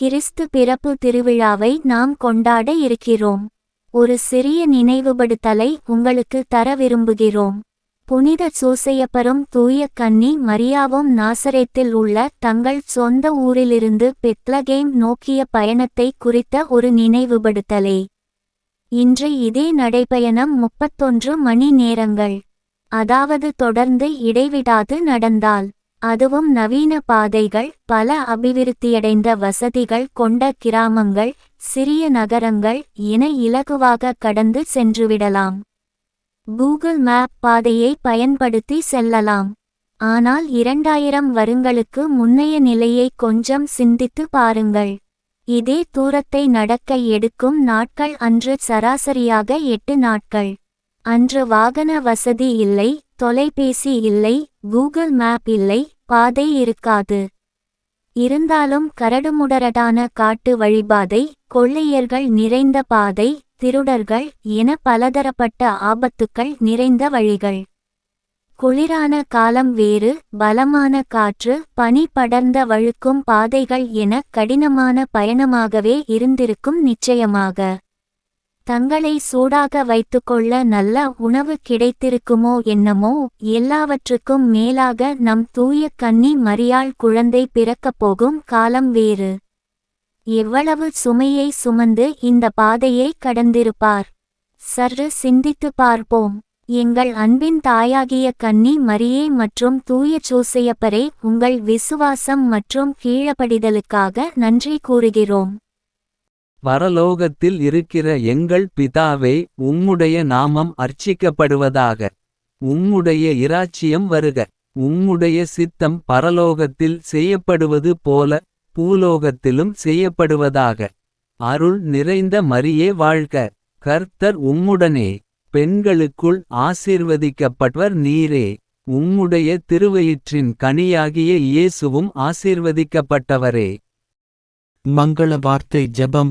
கிறிஸ்து பிறப்பு திருவிழாவை நாம் கொண்டாட இருக்கிறோம். ஒரு சிறிய நினைவுபடுத்தலை உங்களுக்கு தர விரும்புகிறோம். புனித சூசையப்பரும் தூய கன்னி மரியாவும் நாசரேத்தில் உள்ள தங்கள் சொந்த ஊரிலிருந்து பெத்லகேம் நோக்கிய பயணத்தை குறித்த ஒரு நினைவுபடுத்தலே. இன்று இதே நடைபயணம் முப்பத்தொன்று மணி நேரங்கள். அதாவது தொடர்ந்து இடைவிடாது நடந்தால். அதுவும் நவீன பாதைகள் பல அபிவிருத்தியடைந்த வசதிகள் கொண்ட கிராமங்கள் சிறிய நகரங்கள் என இலகுவாக கடந்து சென்றுவிடலாம். கூகுள் மேப் பாதையை பயன்படுத்தி செல்லலாம். ஆனால் இரண்டாயிரம் வருங்களுக்கு முன்னைய நிலையை கொஞ்சம் சிந்தித்து பாருங்கள். இதே தூரத்தை நடக்க எடுக்கும் நாட்கள் அன்று சராசரியாக எட்டு நாட்கள். அன்று வாகன வசதி இல்லை தொலைபேசி இல்லை கூகுள் மேப் இல்லை பாதை இருக்காது. இருந்தாலும் கரடுமுடரடான காட்டு வழிபாதை கொள்ளையர்கள் நிறைந்த பாதை திருடர்கள் என பலதரப்பட்ட ஆபத்துக்கள் நிறைந்த வழிகள். குளிரான காலம் வேறு பலமான காற்று பனி படர்ந்த வழுக்கும் பாதைகள் என கடினமான பயணமாகவே இருந்திருக்கும் நிச்சயமாக. தங்களை சூடாக வைத்துக்கொள்ள நல்ல உணவு கிடைத்திருக்குமோ என்னமோ எல்லாவற்றுக்கும் மேலாக நம் தூய கன்னி மரியாள் குழந்தை பிறக்கப் போகும் காலம் வேறு. எவ்வளவு சுமையை சுமந்து இந்த பாதையை கடந்திருப்பார். சற்று சிந்தித்து பார்ப்போம். எங்கள் அன்பின் தாயாகிய கன்னி மரியே மற்றும் தூய சூசையப்பரே உங்கள் விசுவாசம் மற்றும் கீழப்படிதலுக்காக நன்றி கூறுகிறோம். பரலோகத்தில் இருக்கிற எங்கள் பிதாவே உம்முடைய நாமம் அர்ச்சிக்கப்படுவதாக. உம்முடைய இராச்சியம் வருக. உம்முடைய சித்தம் பரலோகத்தில் செய்யப்படுவது போல பூலோகத்திலும் செய்யப்படுவதாக. அருள் நிறைந்த மரியே வாழ்க. கர்த்தர் உம்முடனே பெண்களுக்குள் ஆசீர்வதிக்கப்பட்டவர் நீரே. உம்முடைய திருவயிற்றின் கனியாகிய இயேசுவும் ஆசீர்வதிக்கப்பட்டவரே. மங்கள வார்த்தை ஜெபம்.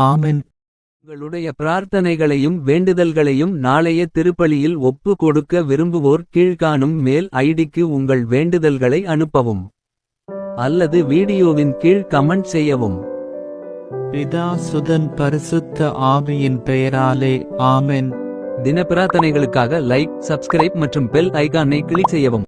ஆமென். உங்களுடைய பிரார்த்தனைகளையும் வேண்டுதல்களையும் நாளைய திருப்பலியில் ஒப்பு கொடுக்க விரும்புவோர் கீழ்காணும் மேல் ஐடிக்கு உங்கள் வேண்டுதல்களை அனுப்பவும். அல்லது வீடியோவின் கீழ் கமெண்ட் செய்யவும். பிதா சுதன் பரிசுத்த ஆவியின் பெயராலே ஆமென். தின பிரார்த்தனைகளுக்காக லைக் சப்ஸ்கிரைப் மற்றும் பெல் ஐகானை கிளிக் செய்யவும்.